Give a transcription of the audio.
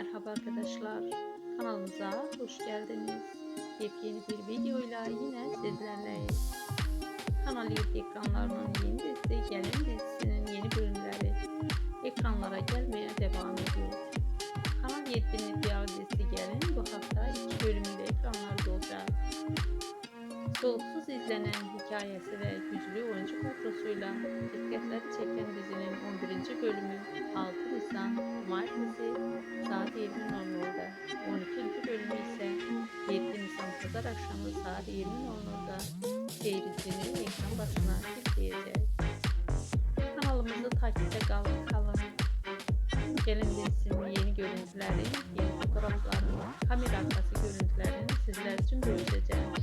Merhaba arkadaşlar. Kanalımıza hoş geldiniz. Yepyeni bir videoyla yine sizlerleyiz. Kanal YouTube ekranlarının yeni dizisi Gelin dizisinin yeni bölümleri ekranlara gelmeye devam ediyor. Kanal 7'nin diğer dizisi Gelin bu hafta iki bölümüyle ekranlarda olacak. Soluksuz izlenen hikayesi ve güçlü oyuncu kadrosuyla dikkatler çeken dizinin 11. bölümü 6 Nisan Cumartesi Pazar akşamı saat 20.00'da seyircinin ekran başına kitleyecek. Kanalımızı takipte kalın. kalın. Gelin dizisinin yeni görüntüleri, yeni fotoğraflarını, kamera arkası görüntülerini sizler için göreceğiz.